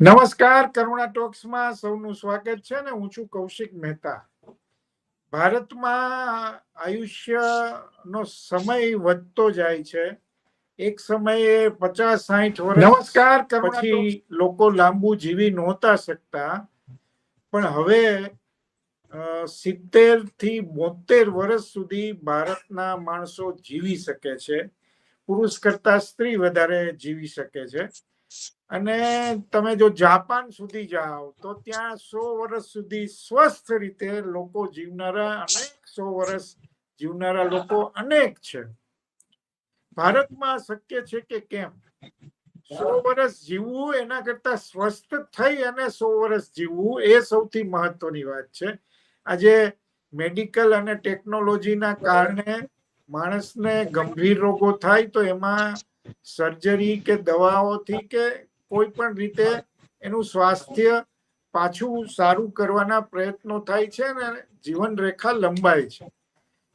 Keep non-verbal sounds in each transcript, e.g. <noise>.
નમસ્કાર કરુણા ટોક્સમાં સૌનું સ્વાગત છે ને હું છું કૌશિક મહેતા. ભારતમાં આયુષ્યનો સમય વધતો જાય છે. એક સમયે પચાસ સાઠ વર્ષ નમસ્કાર પછી લોકો લાંબુ જીવી નહોતા શકતા. પણ હવે સિત્તેરથી બોતેર વર્ષ સુધી ભારતના માણસો જીવી શકે છે. પુરુષ કરતા સ્ત્રી વધારે જીવી શકે છે. અને તમે જો જાપાન સુધી જાઓ, તો ત્યાં સો વર્ષ સુધી સ્વસ્થ રીતે લોકો જીવનારા અનેક સો વર્ષ જીવનારા લોકો અનેક છે. ભારતમાં શક્ય છે કે કેમ? સો વર્ષ જીવવું એના કરતા સ્વસ્થ થઈ અને સો વર્ષ જીવવું એ સૌથી મહત્વની વાત છે. આજે મેડિકલ અને ટેકનોલોજીના કારણે માણસને ગંભીર રોગો થાય તો એમાં સર્જરી કે દવાઓથી કે કોઈ પણ રીતે એનું સ્વાસ્થ્ય પાછું સારું કરવાના પ્રયત્નો થાય છે ને જીવન રેખા લંબાય છે.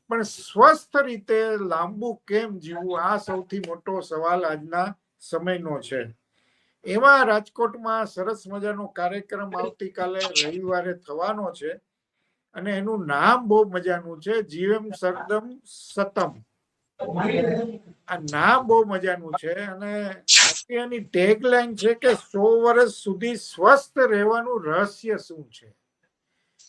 પણ સ્વસ્થ રીતે લાંબુ કેમ જીવવું? આ સૌથી મોટો સવાલ આજના સમયનો છે. એમાં રાજકોટમાં સરસ મજાનો કાર્યક્રમ આવતીકાલે રવિવારે થવાનો છે અને એનું નામ બહુ મજાનું છે, જીવમ સરદમ સતમ. આ બહુ મજાનું છે અને એની ટેગલાઈન છે કે સો વર્ષ સુધી સ્વસ્થ રહેવાનું રહસ્ય શું છે?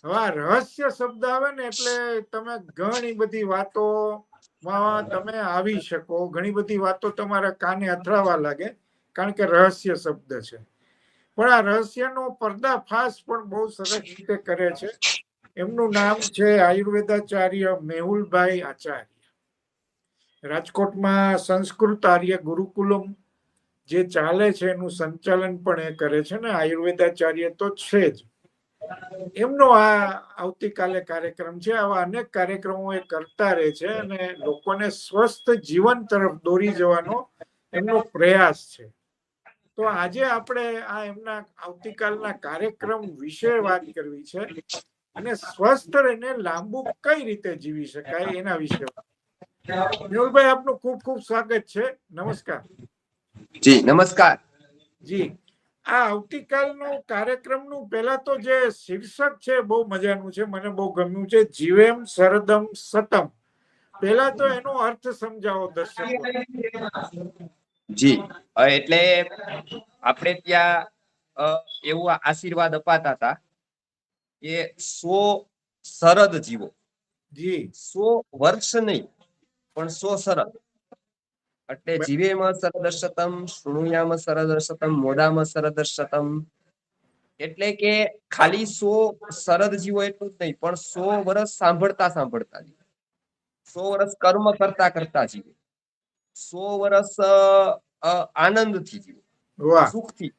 હવે આ રહસ્ય શબ્દ આવે ને એટલે તમે ઘણી બધી વાતો માં તમે આવી શકો, ઘણી બધી વાતો તમારા કાને અથડાવા લાગે, કારણ કે રહસ્ય શબ્દ છે. પણ આ રહસ્યનો પર્દાફાશ પણ બહુ સરસ રીતે કરે છે. એમનું નામ છે આયુર્વેદાચાર્ય મેહુલભાઈ આચાર્ય. રાજકોટમાં સંસ્કૃત આર્ય ગુરુકુલમ જે ચાલે છે, એનું સંચાલન પણ એ કરે છે ને, આયુર્વેદાચાર્ય તો છે જ. એમનો આ આવતીકાલે કાર્યક્રમ છે. આવા અનેક કાર્યક્રમો એ કરતા રહે છે અને લોકોને સ્વસ્થ જીવન તરફ દોરી જવાનો એમનો પ્રયાસ છે. તો આજે આપણે આ એમના આવતીકાલના કાર્યક્રમ વિશે વાત કરવી છે અને સ્વસ્થ રહીને લાંબુ કઈ રીતે જીવી શકાય એના વિશે મેહુલભાઈ આપનું ખૂબ ખૂબ સ્વાગત છે. નમસ્કાર. જી નમસ્કાર. જી. આ આવતીકાલનો કાર્યક્રમનું પહેલા તો જે શીર્ષક છે બહુ મજાનું છે મને બહુ ગમ્યું છે જીવેમ સરદમ સતમ. પહેલા તો એનો અર્થ સમજાવો દર્શકો. જી એટલે આપણે ત્યાં એવું આશીર્વાદ અપાતા હતા કે સો સરદ જીવો. જી. સો વર્ષ નહીં પણ સો શરદ એટલે જીવેમાં સરદર્શતમ શૃણુયામાં સરદર્શતમ મોદામાં સરદર્શતમ. એટલે કે ખાલી સો સરદ જીવો એટલું જ નહીં પણ સો વર્ષ સાંભળતા સાંભળતા જીવે. સો વર્ષ કર્મ કરતા કરતા જીવે. સો વર્ષ આનંદથી આનંદથી જીવે. વાહ. સુખથી.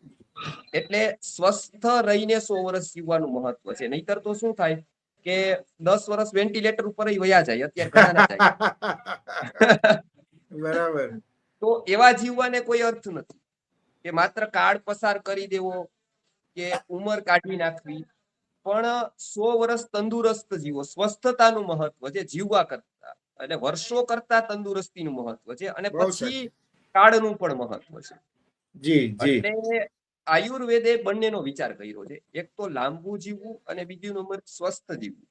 એટલે સ્વસ્થ રહીને સો વર્ષ જીવવાનું મહત્વ છે. નહીતર તો શું થાય? કે દસ વર્ષ વેન્ટિલેટર ઉપર વયા જાય અત્યારે જાય <laughs> બરાબર. તો એવા જીવવાને કોઈ અર્થ નથી કે માત્ર કાળ પસાર કરી દેવો કે ઉંમર કાઢી નાખવી પણ સો વર્ષ તંદુરસ્ત જીવો. સ્વસ્થતાનું મહત્વ છે જીવવા કરતા. અને વર્ષો કરતા તંદુરસ્તીનું મહત્વ છે. અને પછી કાળનું પણ મહત્વ છે. જી જી. એટલે આયુર્વેદે બંનેનો વિચાર કર્યો છે. એક તો લાંબુ જીવવું અને બીજું નંબર સ્વસ્થ જીવવું.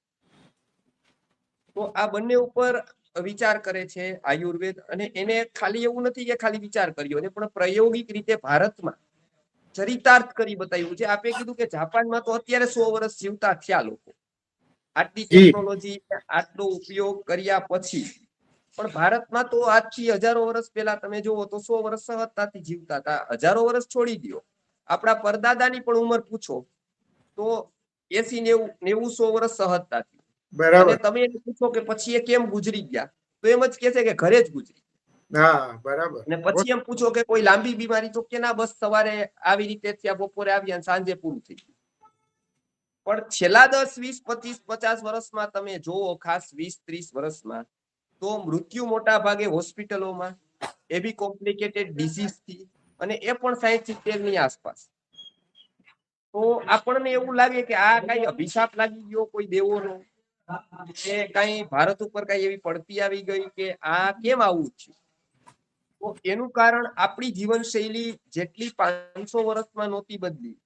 તો આ બંને ઉપર વિચાર કરે છે આયુર્વેદ અને એને ખાલી એવું નથી કે ખાલી વિચાર કર્યો છે પણ પ્રાયોગિક રીતે ભારતમાં ચરિતાર્થ કરી બતાવ્યું છે. આપે કીધું કે જાપાનમાં તો અત્યારે સો વર્ષ જીવતા થયા લોકો. આટલી ટેકનોલોજી આટલો ઉપયોગ કર્યા પછી પણ ભારતમાં તો આજથી હજારો વર્ષ પહેલા તમે જુઓ તો સો વર્ષ સહજતાથી જીવતા હતા. હજારો વર્ષ છોડી દો આપણા પરદાદાની પણ ઉંમર પૂછો તો એસી નેવું નેવું સો વર્ષ સહજતાથી બરાબર. તમે એને પૂછો કે પછી એ કેમ ગુજરી ગયા તો એમ જ કે છે કે ઘરે જ ગુજરી હા બરાબર. અને પછી એમ પૂછો કે કોઈ લાંબી બીમારી તો કે ના બસ સવારે આવી રીતે ત્યાં બપોરે આવ્યા અને સાંજે પૂરું થઈ પણ છેલ્લા દસ વીસ પચીસ પચાસ વર્ષમાં તમે જોવો ખાસ વીસ ત્રીસ વર્ષમાં તો મૃત્યુ મોટા ભાગે હોસ્પિટલોમાં એ બી કોમ્પ્લિકેટેડ ડિસીઝથી અને એ પણ સાહીઠ સિત્તેરની આસપાસ. તો આપણને એવું લાગે કે આ કઈ અભિશાપ લાગી ગયો કોઈ દેવોનો? કે કઈ ભારત ઉપર કઈ એવી પડતી આવી ગઈ કે આ કેમ આવું છે? તો એનું કારણ આપણી જીવનશૈલી જેટલી પાંચસો વર્ષમાં નહોતી બદલી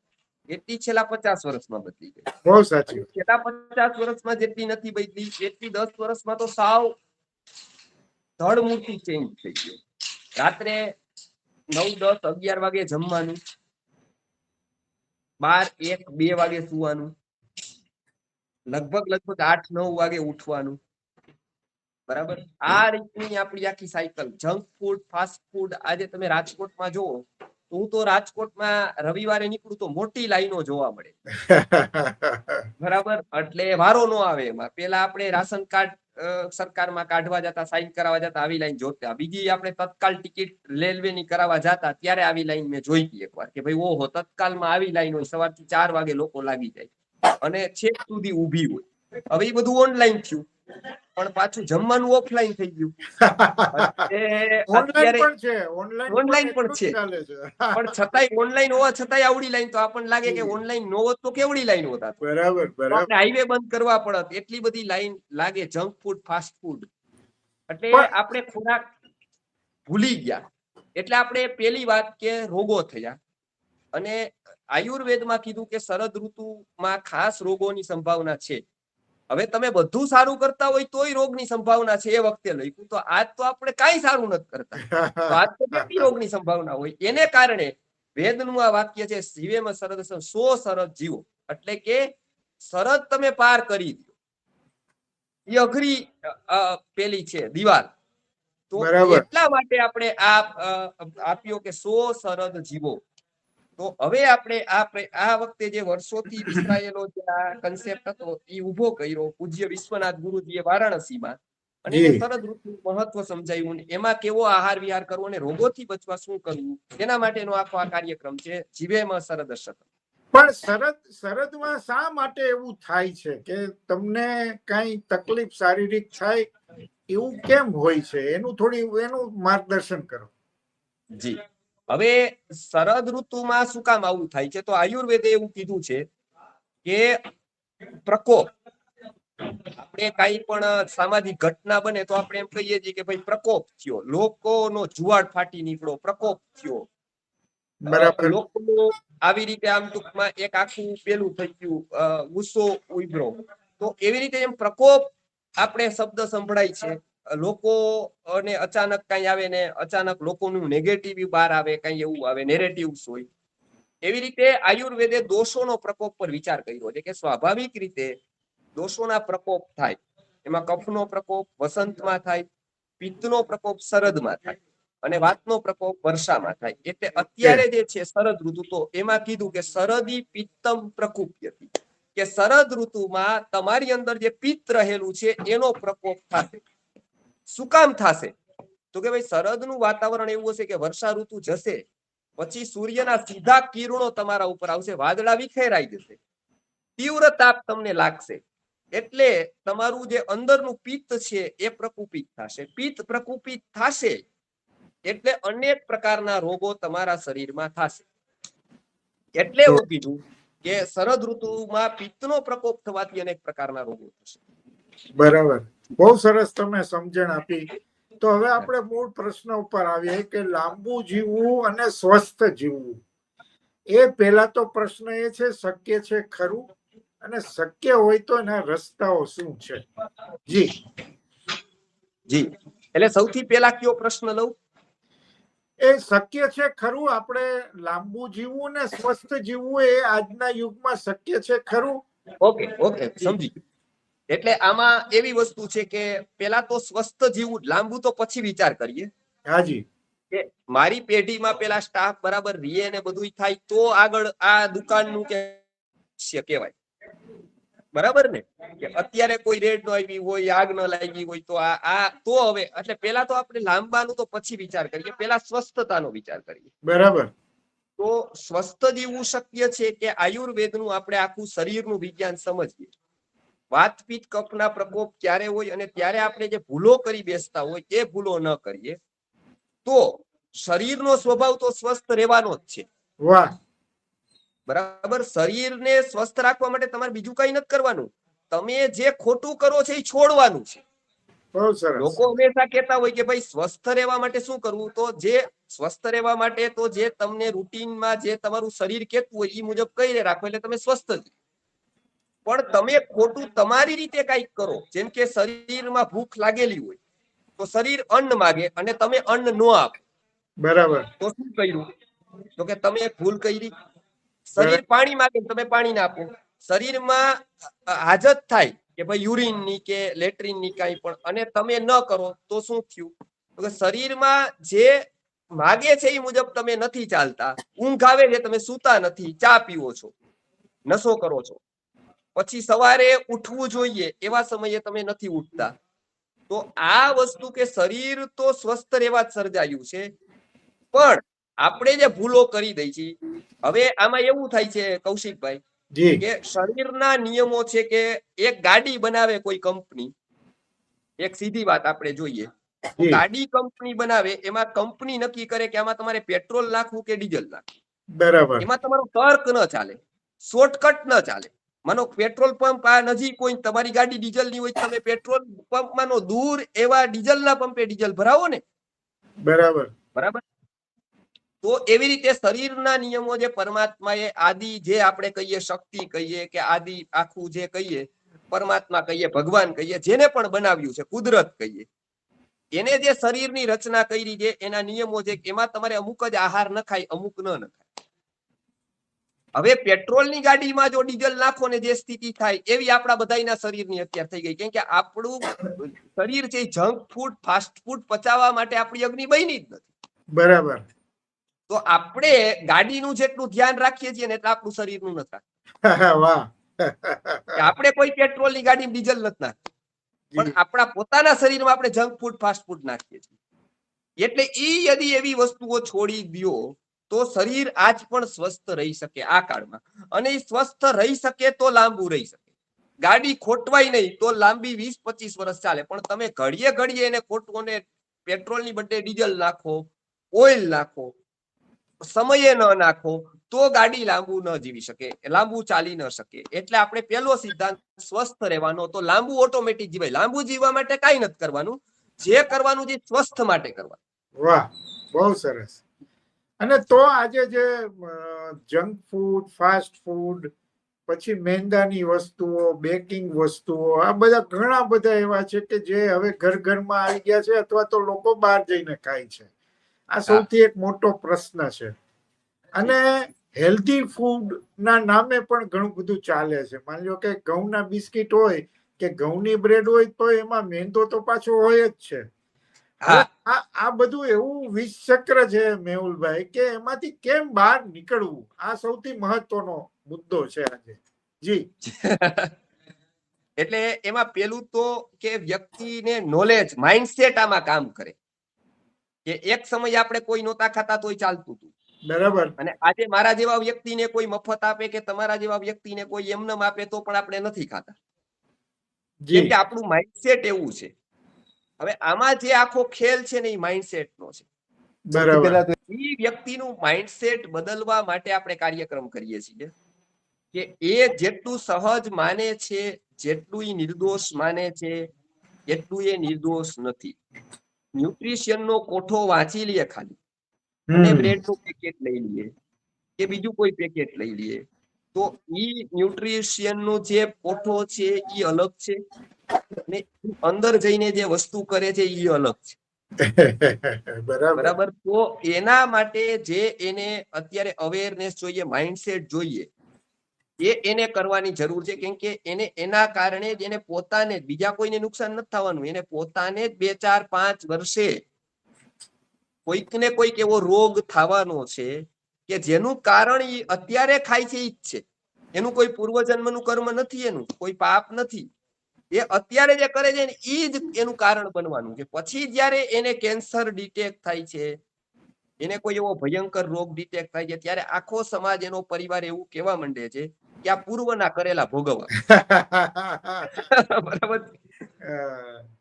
એટલી છેલ્લા પચાસ વર્ષમાં બદલી ગઈ. બહુ સાચી છેલ્લા પચાસ વર્ષમાં જેટલી નથી બદલી એટલી દસ વર્ષમાં તો સાવ ધડમૂળથી ચેન્જ થઈ ગયો. રાત્રે નવ દસ અગિયાર વાગે જમવાનું. બાર એક બે વાગે સુવાનું. લગભગ લગભગ આઠ નવ વાગે ઉઠવાનું. બરાબર? આ રીતની આપણી આખી cycle junk food fast food આજે તમે રાજકોટમાં જુઓ તો હું તો રાજકોટમાં રવિવારે નીકળું તો મોટી લાઈનો જોવા મળે. <laughs> બરાબર? એટલે વારો નો આવે એમાં. પેલા આપણે રાશન કાર્ડ સરકારમાં કાઢવા જતા સાઈન કરાવવા જતા, આવી લાઈન જોતા. બીજી આપણે તત્કાલ ટિકિટ રેલવે ની કરાવવા જતા, ત્યારે આવી લાઈન મેં જોઈ હતી એકવાર. કે ભાઈ, ઓહો, તત્કાલમાં આવી લાઈન હોય, સવારથી ચાર વાગે લોકો લાગી જાય. અને છેક સુધી ઊભી હોય. હવે એ બધું ઓનલાઈન થયું. પણ પાછું જમવાનું ઓફલાઈન થઈ ગયું. <laughs> ઓનલાઈન પણ છે ઓનલાઈન પણ છે. <laughs> પણ છતાંય ઓનલાઈન હોવા છતાંય આવડી લાઈન તો આપણને લાગે કે ઓનલાઈન નો હોત તો કેવડી લાઈન હોતા બરાબર બરાબર. આપણે હાઈવે બંધ કરવા પડત એટલી બધી લાઈન લાગે જંક ફૂડ ફાસ્ટ ફૂડ એટલે આપણે ખોરાક ભૂલી ગયા. એટલે આપણે પેલી વાત કે રોગો થયા. અને આયુર્વેદમાં કીધું કે શરદ ઋતુમાં ખાસ રોગોની સંભાવના છે. હવે તમે બધું સારું કરતા હોય તોય રોગની સંભાવના છે એ વખતે લખ્યું તો આજ તો આપણે કાંઈ સારું નથી કરતા. તો આજ તો કેટલી <laughs> રોગની સંભાવના હોય? એને કારણે વેદનું આ વાક્ય છે જીવેમાં શરદ સો શરદ જીવો. એટલે કે શરદ તમે પાર કરી દો. એ અઘરી પેલી છે દિવાલ. તો એટલા માટે આપણે આ આપ્યો કે સો શરદ જીવો. તો હવે આપણે આ આ વખતે જે વર્ષોથી વિસરાયેલો જે આ કન્સેપ્ટ હતો એ ઊભો કર્યો પૂજ્ય વિશ્વનાથ ગુરુજીએ વારાણસીમાં. અને એને શરદ ઋતુનું મહત્વ સમજાયું એમાં કેવો આહાર વિહાર કરવો અને રોગોથી બચવા શું કરવું તેના માટેનો આખો આ કાર્યક્રમ છે જીવેમાં શરદ શતમ પણ શરદ શરદમાં શા માટે એવું થાય છે કે તમને કઈ તકલીફ શારીરિક થાય એવું કેમ હોય છે? એનું થોડી એનું માર્ગદર્શન કરો. જી. હવે શરદ ઋતુમાં શું કામ આવું થાય છે? તો આયુર્વેદે એવું કીધું છે કે પ્રકોપ આપણે કઈ પણ સામાજિક ઘટના બને તો આપણે એમ કહીએ છીએ કે ભાઈ પ્રકોપ થયો. લોકોનો જુવાડ ફાટી નીકળો પ્રકોપ થયો. બરાબર. લોકો આવી રીતે આમ ટૂંકમાં એક આખું પેલું થઈ ગયું ગુસ્સો ઉભરો. તો એવી રીતે એમ પ્રકોપ આપણે શબ્દ સંભળાય છે. લોકો અને અચાનક કઈ આવે ને અચાનક લોકોનું નેગેટિવ બહાર આવે, કઈ એવું આવે નેરેટિવ્સ હોય. એવી રીતે આયુર્વેદે દોષોનો પ્રકોપ પર વિચાર કર્યો છે કે સ્વાભાવિક રીતે દોષોના પ્રકોપ થાય. એમાં કફનો પ્રકોપ, વસંતમાં થાય, પિત્તનો પ્રકોપ શરદમાં થાય અને વાતનો પ્રકોપ વર્ષામાં થાય. એટલે અત્યારે જે છે શરદ ઋતુ, તો એમાં કીધું કે શરદી પિત્તમ પ્રકુપ્યતિ. કે શરદ ઋતુમાં તમારી અંદર જે પિત્ત રહેલું છે, એનો પ્રકોપ થશે. શું કામ થશે? તો કે ભાઈ શરદનું વાતાવરણ એવું હશે કે વર્ષા ઋતુ જશે, પછી સૂર્યના સીધા કિરણો તમારા ઉપર આવશે, વાદળા વિખેરાઈ જશે. તીવ્ર તાપ તમને લાગશે. એટલે તમારું જે અંદરનું પિત્ત છે એ પ્રકુપિત થશે. પિત્ત પ્રકુપિત થશે એટલે અનેક પ્રકારના રોગો તમારા શરીરમાં થશે. એટલે એવું કીધું કે શરદ ઋતુમાં પિત્તનો પ્રકોપ થવાથી અનેક પ્રકારના રોગો થશે. બરાબર. બહુ સરસ તમે સમજણ આપી. તો હવે આપણે મૂળ પ્રશ્ન ઉપર આવીએ કે લાંબુ જીવવું અને સ્વસ્થ જીવવું. એ પહેલા તો પ્રશ્ન એ છે શક્ય છે ખરું? અને શક્ય હોય તો એના રસ્તાઓ શું છે? જી. જી. એટલે સૌથી પહેલા કયો પ્રશ્ન લઉં? એ શક્ય છે ખરું? આપણે લાંબુ જીવવું ને સ્વસ્થ જીવવું એ આજના યુગમાં શક્ય છે ખરું? ઓકે ઓકે સમજી. એટલે આમાં એવી વસ્તુ છે કે પેલા તો સ્વસ્થ જીવવું લાંબુ તો પછી વિચાર કરીએ. હાજી. કે મારી પેઢીમાં પેલા સ્ટાફ બરાબર રીએ ને બધું થાય તો આગળ આ દુકાનનું કે કહેવાય. બરાબર ને? કે અત્યારે કોઈ રેડ નો આવી હોય આગ ન લાગી હોય તો આ આ તો હવે એટલે પેલા તો આપણે લાંબાનું તો પછી વિચાર કરીએ પેલા સ્વસ્થતાનો વિચાર કરીએ. બરાબર. તો સ્વસ્થ જીવવું શક્ય છે કે આયુર્વેદનું આપણે આખું શરીરનું વિજ્ઞાન સમજીએ. વાતપીત કફના પ્રકોપ ક્યારે હોય અને ત્યારે આપણે જે ભૂલો કરી બેસતા હોય એ ભૂલો ન કરીએ. તો શરીરનો સ્વભાવ તો સ્વસ્થ રહેવાનો જ છે. બરાબર? શરીરને સ્વસ્થ રાખવા માટે તમારે બીજું કઈ નથી કરવાનું. તમે જે ખોટું કરો છો એ છોડવાનું છે. લોકો હંમેશા કહેતા હોય કે ભાઈ સ્વસ્થ રહેવા માટે શું કરવું? તો જે સ્વસ્થ રહેવા માટે તો જે તમને રૂટીનમાં જે તમારું શરીર કેતું હોય એ મુજબ કઈ રાખો એટલે તમે સ્વસ્થ જ પણ તમે ખોટું તમારી રીતે કંઈક કરો જેમ કે શરીરમાં ભૂખ લાગેલી હોય તો શરીર અન્ન માગે અને તમે અન્ન ન આપો. બરાબર. તો શું કર્યું? તો કે તમે ભૂલ કરી. શરીર પાણી માગે તમે પાણી ના આપો. શરીરમાં હાજત થાય કે ભાઈ યુરિનની કે લેટ્રિનની કઈ પણ અને તમે ન કરો તો શું થયું? તો કે શરીરમાં જે માગે છે એ મુજબ તમે નથી ચાલતા. ઊંઘ આવે છે તમે સૂતા નથી ચા પીવો છો નશો કરો છો. પછી સવારે ઉઠવું જોઈએ એવા સમયે તમે નથી ઉઠતા. તો આ વસ્તુ કે શરીર તો સ્વસ્થ રહેવા જ સર્જાયું છે. પણ આપણે જે ભૂલો કરી દઈ છીએ હવે આમાં એવું થાય છે કૌશિકભાઈ કે શરીરના નિયમો છે કે એક ગાડી બનાવે કોઈ કંપની એક સીધી વાત આપણે જોઈએ. ગાડી કંપની બનાવે એમાં કંપની નક્કી કરે કે આમાં તમારે પેટ્રોલ નાખવું કે ડીઝલ નાખવું. બરાબર. એમાં તમારો તર્ક ન ચાલે શોર્ટકટ ન ચાલે. માનો પેટ્રોલ પંપ આ નજીક હોય તમારી ગાડી ડીઝલની હોય તમે પેટ્રોલ પંપ માનો દૂર એવા ડીઝલ ના પંપે ડીઝલ ભરાવો ને. બરાબર. બરાબર? તો એવી રીતે શરીરના નિયમો જે પરમાત્માએ આદિ જે આપણે કહીએ શક્તિ કહીએ કે આદિ આખું જે કહીએ પરમાત્મા કહીએ ભગવાન કહીએ જેને પણ બનાવ્યું છે કુદરત કહીએ એને જે શરીરની રચના કરી છે એના નિયમો છે એમાં તમારે અમુક જ આહાર નખાય અમુક ન નખાય. હવે પેટ્રોલની ગાડીમાં જો ડીઝલ નાખો ને જે સ્થિતિ થાય એવી આપણા બધાના શરીરની અત્યારે થઈ ગઈ. કેમ કે આપણું શરીર છે જંક ફૂડ ફાસ્ટ ફૂડ પચાવવા માટે આપણી અગ્નિ બની જ નથી. બરાબર. તો આપણે ગાડીનું જેટલું ધ્યાન રાખીએ છીએ ને એટલે આપણું શરીરનું નથી રાખતું. આપણે કોઈ પેટ્રોલની ગાડી ડીઝલ નથી નાખતું. પણ આપણા પોતાના શરીરમાં આપણે જંક ફૂડ ફાસ્ટ ફૂડ નાખીએ છીએ. એટલે ઈ યદી એવી વસ્તુઓ છોડી દ્યો તો શરીર આજ પણ સ્વસ્થ રહી શકે આ કાળમાં. અને એ સ્વસ્થ રહી શકે તો લાંબુ રહી શકે. ગાડી ખોટવાય નહીં તો લાંબી વીસ પચીસ વર્ષ ચાલે. પણ તમે ઘડીએ ઘડીએ એને ખોટવો ને પેટ્રોલની બદલે ડીઝલ નાખો, ઓઇલ નાખો, સમયે ન નાખો, તો ગાડી લાંબુ ન જીવી શકે, લાંબુ ચાલી ન શકે. એટલે આપણે પહેલો સિદ્ધાંત, સ્વસ્થ રહેવાનો. તો લાંબુ ઓટોમેટિક જીવાય. લાંબુ જીવવા માટે કાંઈ નથી કરવાનું. જે કરવાનું છે સ્વસ્થ માટે કરવાનું. વાહ, બહુ સરસ. અને તો આજે જે જંક ફૂડ ફાસ્ટ ફૂડ પછી મેંદાની વસ્તુઓ બેકિંગ વસ્તુઓ આ બધા ઘણા બધા એવા છે કે જે હવે ઘર ઘરમાં આવી ગયા છે અથવા તો લોકો બહાર જઈને ખાય છે. આ સૌથી એક મોટો પ્રશ્ન છે. અને હેલ્ધી ફૂડ ના નામે પણ ઘણું બધું ચાલે છે. માની લો કે ઘઉંના બિસ્કિટ હોય કે ઘઉંની બ્રેડ હોય તો એમાં મેંદો તો પાછો હોય જ છે. આ બધું એવું વિષ છે મેહુલભાઈ કે એમાંથી કેમ બહાર નીકળવું? આ સૌથી મહત્વનો મુદ્દો છે આજે. જી. <laughs> એટલે એમાં પેલું તો કે વ્યક્તિને નોલેજ માઇન્ડસેટ આમાં કામ કરે. કે એક સમય આપણે કોઈ નહોતા ખાતા તોય ચાલતું હતું. બરાબર. અને આજે મારા જેવા વ્યક્તિને કોઈ મફત આપે કે તમારા જેવા વ્યક્તિને કોઈ એમનેમ આપે તો પણ આપણે નથી ખાતા. કેમ કે આપણું માઇન્ડસેટ એવું છે. હવે આમાં જે આખો ખેલ છે ને એ માઇન્ડસેટનો છે. બરાબર. એ વ્યક્તિનું માઇન્ડસેટ બદલવા માટે આપણે કાર્યક્રમ કરીએ છીએ. કે એ જેટલું સહજ માને છે જેટલું એ નિર્દોષ માને છે એટલું એ નિર્દોષ નથી. ન્યુટ્રિશિયન નો કોઠો વાંચી લઈએ ખાલી. અને બ્રેડનું બ્રેડનું પેકેટ લઈ લઈએ કે બીજું કોઈ પેકેટ લઈ લઈએ તો ઈ ન્યુટ્રિશિયન નો જે પોઠો છે ઈ અલગ છે. અને અંદર જઈને જે વસ્તુ કરે છે ઈ અલગ છે. <laughs> બરાબર. તો એના માટે જે એને અત્યારે અવેરનેસ જોઈએ માઇન્ડસેટ જોઈએ એ એને કરવાની જરૂર છે. કેમ કે એને એના કારણે જ એને પોતાને જ બીજા કોઈને નુકસાન નથી થવાનું. એને પોતાને જ બે ચાર પાંચ વર્ષે કોઈક ને કોઈક એવો રોગ થવાનો છે કે જેનું કારણ એ અત્યારે ખાય છે એ જ છે. એનું કોઈ પૂર્વજન્મનું કર્મ નથી એનું કોઈ પાપ નથી. એ અત્યારે જે કરે છે એ જ એનું કારણ બનવાનું છે. પછી જ્યારે એને કેન્સર ડિટેક્ટ થાય છે એને કોઈ એવો ભયંકર રોગ ડિટેક્ટ થાય છે ત્યારે આખો સમાજ એનો પરિવાર એવું કહેવા માંડે છે કે આ પૂર્વના કરેલા ભોગવવા. <laughs> બરાબર?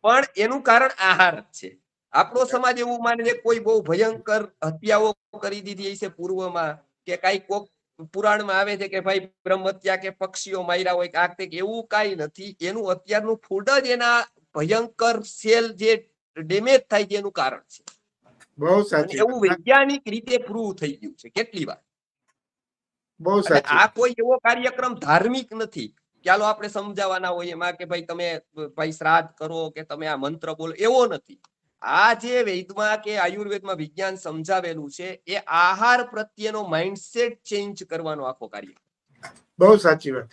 પણ એનું કારણ આહાર છે. આપણો સમાજ એવું માને છે કોઈ બહુ ભયંકર હત્યાઓ કરી દીધી હશે પૂર્વમાં કે કઈ કોક પુરાણમાં આવે છે કે ભાઈ બ્રહ્મત્યા કે પક્ષીઓ માર્યા હોય આ તે એવું કઈ નથી. એનું અત્યારનું ફૂડ જ એના ભયંકર સેલ જે ડેમેજ થાય છે એનું કારણ છે. બહુ સાચું એવું વૈજ્ઞાનિક રીતે પ્રૂવ થઈ ગયું છે. કેટલી વાર? બહુ સાચું આ કોઈ એવો કાર્યક્રમ ધાર્મિક નથી. ચાલો આપણે સમજાવવાના હોય એમાં કે ભાઈ તમે ભાઈ શ્રાદ્ધ કરો કે તમે આ મંત્ર બોલો એવો નથી. આ જે વૈદમાં કે આયુર્વેદમાં વિજ્ઞાન સમજાવેલું છે એ આહાર પ્રત્યેનો માઇન્ડસેટ ચેન્જ કરવાનો આખો કાર્ય. બહુ સાચી વાત.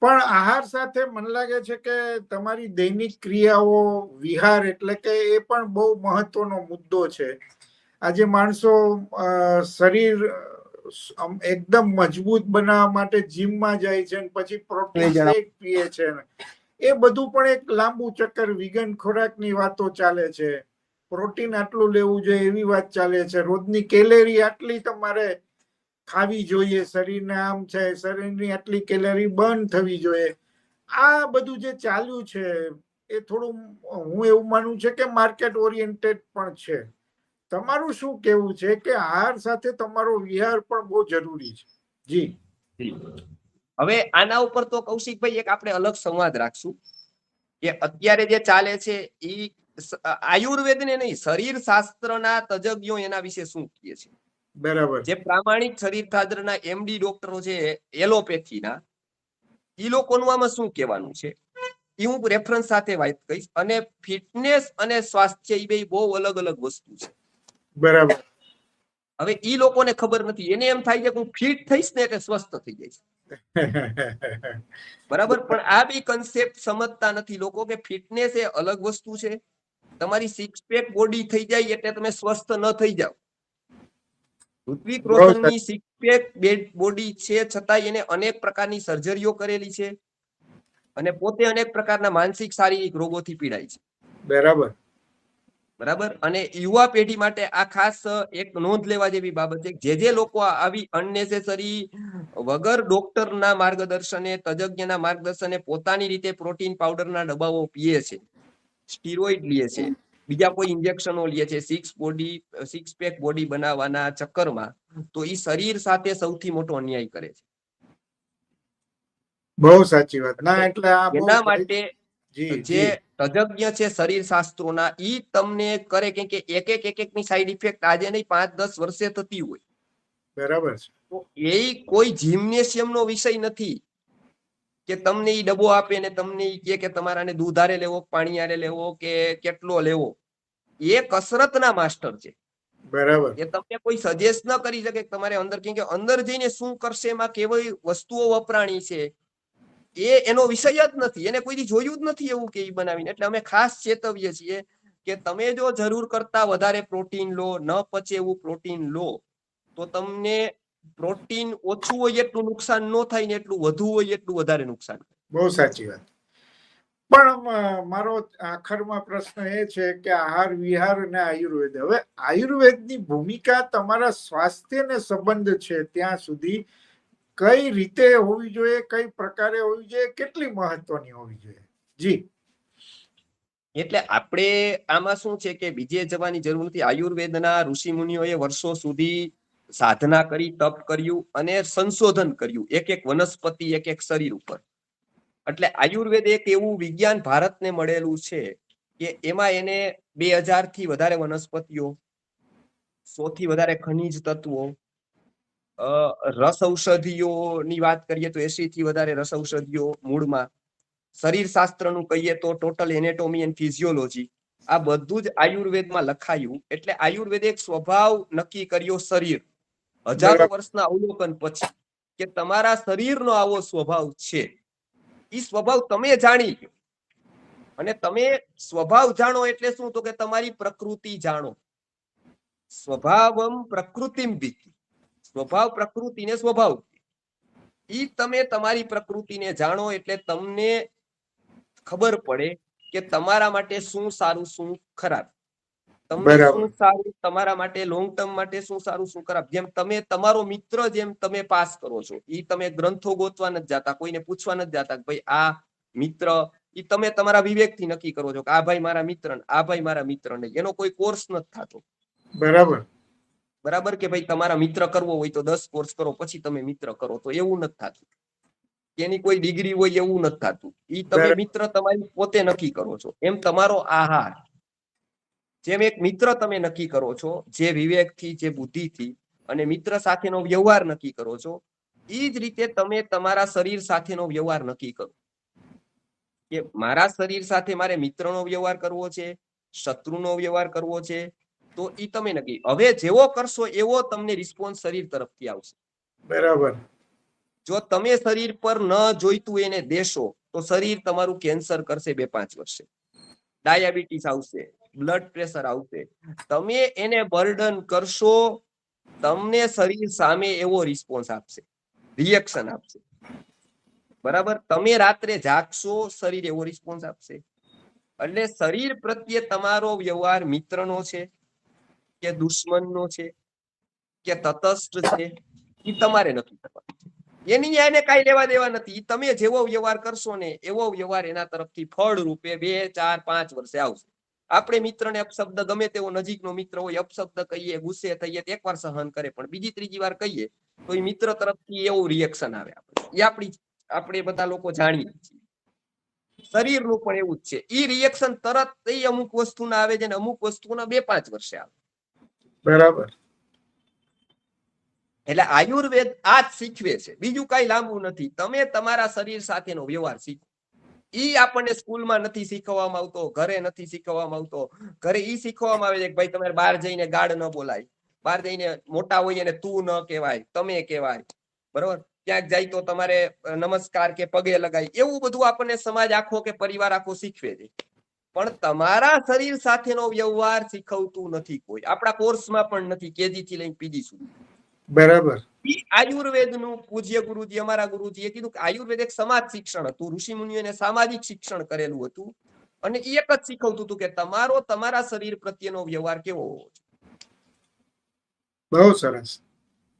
પણ આહાર સાથે મને લાગે છે કે તમારી દૈનિક ક્રિયાઓ વિહાર એટલે કે એ પણ બહુ મહત્વનો મુદ્દો છે. આજે માણસો અ, શરીર એકદમ મજબૂત બનાવવા માટે જીમમાં જાય છે અને પછી પ્રોટીન શેક પીએ છે. એ બધું પણ એક લાંબુ ચક્કર વિગન ખોરાકની વાતો ચાલે છે. પ્રોટીન આટલું લેવું જોઈએ એવી વાત ચાલે છે. રોજની કેલેરી આટલી તમારે ખાવી જોઈએ. શરીરને આમ છે, શરીરની આટલી કેલેરી બંધ થવી જોઈએ. આ બધું જે ચાલ્યું છે, એ થોડું હું એવું માનું છે કે માર્કેટ ઓરિએન્ટેડ પણ છે. તમારું શું કેવું છે કે આહાર સાથે તમારો વિહાર પણ બહુ જરૂરી છે? જી. હવે આના ઉપર તો કૌશિકભાઈ એક આપણે અલગ સંવાદ રાખશું કે અત્યારે જે ચાલે છે એ આયુર્વેદને નહીં શરીર શાસ્ત્રના તજજ્ઞો એના વિશે શું કહે છે? બરાબર. જે પ્રામાણિક શરીર શાસ્ત્રના એમડી ડોક્ટરો છે એલોપેથીના એ લોકોનું આમાં શું કહેવાનું છે? એ હું રેફરન્સ સાથે વાત કહીશ અને ફિટનેસ અને સ્વાસ્થ્ય એ બે બહુ અલગ અલગ વસ્તુ છે. બરાબર. હવે ઈ લોકોને ખબર નથી એને એમ થાય છે કે હું ફિટ થઈશ ને એટલે સ્વસ્થ થઈ જઈશ. <laughs> બરાબર? પણ આ બી કન્સેપ્ટ સમજતા નથી લોકો કે ફિટનેસ એ અલગ વસ્તુ છે. તમારી સિક્સ પેક બોડી થઈ જાય એટલે તમે સ્વસ્થ ન થઈ જાઓ. ઋત્વિક રોશનની સિક્સ પેક બોડી છે છતાં એને અનેક પ્રકારની સર્જરીઓ કરેલી છે અને પોતે અનેક પ્રકારના માનસિક શારીરિક રોગોથી પીડાય છે. બરાબર. બરાબર? અને યુવા પેઢી માટે આ ખાસ એક નોંધ લેવા જેવી બાબત છે જે જે લોકો આવી અનનેસેસરી વગર ડોક્ટરના માર્ગદર્શને તજજ્ઞના માર્ગદર્શને પોતાની રીતે પ્રોટીન પાવડરના ડબ્બાઓ પીએ છે. સ્ટીરોઇડ લે છે. બીજા કોઈ ઇન્જેક્શનો લે છે six body six pack body બનાવવાના ચક્કરમાં તો એ શરીર સાથે સૌથી મોટો અન્યાય કરે છે. બહુ સાચી વાત. ના એટલે એના માટે જે તજજ્ઞ છે શરીર શાસ્ત્રોના ઈ તમને કરે કેમ કે એક એક એક એક ની સાઈડ ઇફેક્ટ આજે નહીં પાંચ દસ વર્ષે થતી હોય. બરાબર છે. તો એ કોઈ જિમ્નેશિયમ નો વિષય નથી. કે તમને એ ડબ્બો આપે ને તમને ઈ કે તમારાને દૂધ આરે લેવો પાણી આરે લેવો કે કેટલો લેવો. એ કસરતના માસ્ટર છે. બરાબર. એ તમને કોઈ સજેસ્ટ ન કરી શકે તમારે અંદર કેમ કે અંદર જઈને શું કરશે એમાં કેવી વસ્તુઓ વપરાણી છે એ એનો વિષય જ નથી. એને કોઈ દી જોયું જ નથી એવું કે એ બનાવીને. એટલે અમે ખાસ ચેતવીએ છીએ કે તમે જો જરૂર કરતા વધારે પ્રોટીન લો ન પચે એવું પ્રોટીન લો તો તમને પ્રોટીન ઓછું હોય એટલું નુકસાન ન થાય ને એટલું વધુ હોય એટલું વધારે નુકસાન બહુ સાચી વાત. પણ મારો આખરમાં પ્રશ્ન એ છે કે આહાર વિહાર અને આયુર્વેદ. હવે આયુર્વેદની ભૂમિકા તમારા સ્વાસ્થ્યને સંબંધ છે ત્યાં સુધી કઈ રીતે હોવી જોઈએ કઈ પ્રકારે હોવી જોઈએ કેટલી મહત્વની હોવી જોઈએ? જી. એટલે આપણે આમાં શું છે કે બીજે જવાની જરૂર નથી. આયુર્વેદના ઋષિ મુનિઓએ વર્ષો સુધી સાધના કરી, તપ કર્યું અને સંશોધન કર્યું, એક એક વનસ્પતિ, એક એક શરીર ઉપર. એટલે આયુર્વેદ એક એવું વિજ્ઞાન ભારતને મળેલું છે કે એમાં એને બે હજારથી વધારે વનસ્પતિઓ, સો થી વધારે ખનિજ તત્વો રસ ઔષધિઓની વાત કરીએ તો એસી થી વધારે રસ ઔષધિઓ મૂળમાં. શરીર શાસ્ત્રનું કહીએ તો ટોટલ એનેટોમી એન્ડ ફિઝિયોલોજી આ બધું જ આયુર્વેદમાં લખાયું. એટલે આયુર્વેદે એક સ્વભાવ નક્કી કર્યો શરીર. હજારો વર્ષના અવલોકન પછી કે તમારા શરીરનો આવો સ્વભાવ છે. એ સ્વભાવ તમે જાણી લો અને તમે સ્વભાવ જાણો એટલે શું? તો કે તમારી પ્રકૃતિ જાણો. સ્વભાવમ પ્રકૃતિમ ભીતિ સ્વભાવ પ્રકૃતિને સ્વભાવ ઈ તમે તમારી પ્રકૃતિને જાણો એટલે તમને ખબર પડે કે તમારા માટે શું સારું શું ખરાબ. તમને બરાબર. શું સારું તમારા માટે લોંગ ટર્મ માટે શું સારું શું ખરાબ? જેમ તમે તમારો મિત્ર જેમ તમે પાસ કરો છો ઈ તમે ગ્રંથો ગોતવા નથી જાતા કોઈને પૂછવા નથી જાતા કે ભાઈ આ મિત્ર ઈ તમે તમારા વિવેકથી નક્કી કરો છો કે આ ભાઈ મારા મિત્ર આ ભાઈ મારા મિત્ર નહીં એનો કોઈ કોર્સ નથી થતો. બરાબર. બરાબર કે ભાઈ તમારા મિત્ર કરવો હોય તો દસ કોર્સ કરો પછી તમે મિત્ર કરો તો એવું નથી થતું. એની કોઈ ડિગ્રી હોય એવું નથી થતું. એ તમે મિત્ર તમારી પોતે નક્કી કરો છો. એમ તમારો આહાર. જેમ એક મિત્ર તમે નક્કી કરો છો જે વિવેકથી જે બુદ્ધિથી અને મિત્ર સાથેનો વ્યવહાર નક્કી કરો છો એ જ રીતે તમે તમારા શરીર સાથેનો વ્યવહાર નક્કી કરો. કે મારા શરીર સાથે મારે મિત્રનો વ્યવહાર કરવો છે શત્રુનો વ્યવહાર કરવો છે તો એ તમે નક્કી હવે જેવો કરશો એવો તમને રિસ્પોન્સ શરીર તરફથી આવશે. બરાબર. જો તમે શરીર પર ન જોઈતું એને દેશો તો શરીર તમારું કેન્સર કરશે બે પાંચ વર્ષે. ડાયાબિટીસ આવશે. બ્લડ પ્રેશર આવશે. તમે એને બર્ડન કરશો, તમને શરીર સામે એવો રિસ્પોન્સ આપશે. રિએક્શન આપશે. બરાબર? તમે રાત્રે જાગશો, શરીર એવો રિસ્પોન્સ આપશે. એટલે શરીર પ્રત્યે તમારો વ્યવહાર મિત્રનો છે, કે દુશ્મનનો છે, કે તટસ્થ છે, એ તમારે નક્કી કરવાનું. એની એને કાંઈ લેવા દેવા નથી. તમે જેવો વ્યવહાર કરશો ને, એવો વ્યવહાર એના તરફથી ફળ રૂપે બે, ચાર, પાંચ વર્ષે આવશે. આપણે મિત્રને અપશબ્દ ગમે તેવો નજીકનો મિત્ર હોય અપશબ્દ કહીએ ગુસ્સે થઈએ તો એકવાર સહન કરે. પણ બીજી ત્રીજી વાર કહીએ તો એ મિત્ર તરફથી એવું રિએક્શન આવે આપણે એ આપણી આપણે બધા લોકો જાણીએ છીએ. શરીરનું પણ એવું જ છે. એ રિએક્શન તરત એ અમુક વસ્તુના આવે છે ને અમુક વસ્તુના બે પાંચ વર્ષે આવે. બરાબર. એટલે આયુર્વેદ આ જ શીખવે છે. બીજું કઈ લાંબુ નથી. તમે તમારા શરીર સાથેનો વ્યવહાર શીખો. ઈ આપણને સ્કૂલમાં નથી શીખવવામાં આવતો, ઘરે નથી શીખવવામાં આવતો. ઘરે ઈ શીખવવામાં આવે છે કે ભાઈ તમારે બહાર જઈને ગાળ ન બોલાય. બહાર જઈને મોટા હોય એને તું ન કહેવાય, તમે કહેવાય. બરોબર? ક્યાંક જાય તો તમારે નમસ્કાર કે પગે લગાય. એવું બધું આપણને સમાજ આખો કે પરિવાર આખો શીખવે છે. પણ તમારા શરીર સાથેનો વ્યવહાર શીખવતું નથી કોઈ. આપણા કોર્સમાં પણ નથી કેજી થી લઈને પીજી સુધી. બરાબર. આયુર્વેદનું પૂજ્ય ગુરુજી અમારા ગુરુજીએ કીધું કે આયુર્વેદ એક સમાજ શિક્ષણ હતું. ઋષિ મુનિઓને સામાજિક શિક્ષણ કરેલું હતું. અને એ એક જ શીખવતું હતું કે તમારો તમારા શરીર પ્રત્યેનો વ્યવહાર કેવો હોવો બહુ સરસ.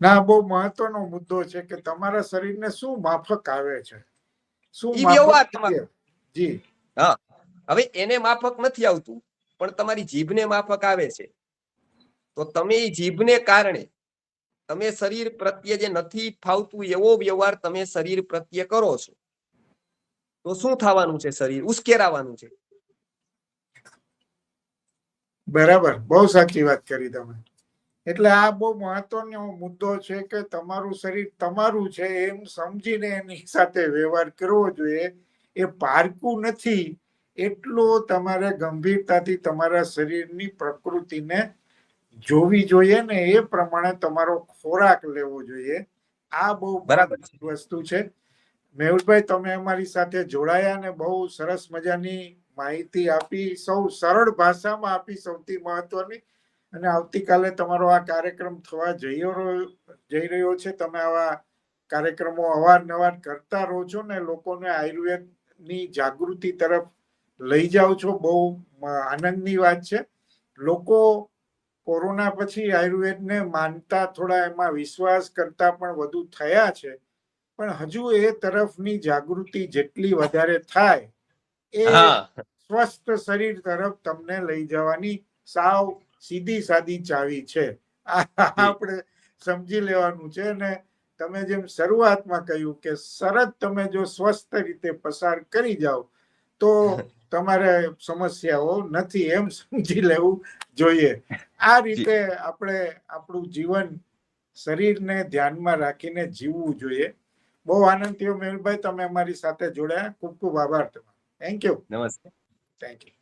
ના બહુ મહત્વનો મુદ્દો છે કે તમારા શરીરને શું માફક આવે છે? શું વ્યવહાર જી. હા. હવે એને માફક નથી આવતું પણ તમારી જીભને માફક આવે છે. તો તમે એ જીભને કારણે તમે શરીર પ્રત્યે જે નથી ફાવતું એવો વ્યવહાર તમે શરીર પ્રત્યે કરો છો. તો શું થવાનું છે શરીર? ઉશ્કેરાવાનું છે. બરાબર. બહુ સાચી વાત કરી તમે. એટલે આ બહુ મહત્વનો મુદ્દો છે કે તમારું શરીર તમારું છે એમ સમજીને એની સાથે વ્યવહાર કરવો જોઈએ. એ પારકું નથી. એટલો તમારે ગંભીરતાથી તમારા શરીરની પ્રકૃતિને જોવી જોઈએ ને એ પ્રમાણે તમારો ખોરાક લેવો જોઈએ. આ બહુ બરાબર વસ્તુ છે. મેહુલભાઈ તમે અમારી સાથે જોડાયા ને બહુ સરસ મજાની માહિતી આપી. સૌ સરળ ભાષામાં આપી સૌથી મહત્વની. અને આવતીકાલે તમારો આ કાર્યક્રમ થવા જઈ રહ્યો જઈ રહ્યો છે. તમે આવા કાર્યક્રમો અવારનવાર કરતા રહો છો ને લોકોને આયુર્વેદની જાગૃતિ તરફ લઈ જાઓ છો. બહુ આનંદની વાત છે. લોકો કોરોના પછી આયુર્વેદને માનતા થોડા એમાં વિશ્વાસ કરતા પણ વધુ થયા છે. પણ હજુ એ તરફની જાગૃતિ જેટલી વધારે થાય એ સ્વસ્થ શરીર તરફ તમને લઈ જવાની સાવ સીધી સાદી ચાવી છે. આ આપણે સમજી લેવાનું છે ને તમે જેમ શરૂઆતમાં કહ્યું કે સરત તમે જો સ્વસ્થ રીતે પસાર કરી જાઓ તો તમારે સમસ્યાઓ નથી એમ સમજી લેવું જોઈએ. આ રીતે આપણે આપણું જીવન શરીરને ધ્યાનમાં રાખીને જીવવું જોઈએ. બહુ આનંદ થયો મેહુલભાઈ તમે અમારી સાથે જોડાયા. ખૂબ ખૂબ આભાર તમારો. થેન્ક યુ નમસ્તે. Thank you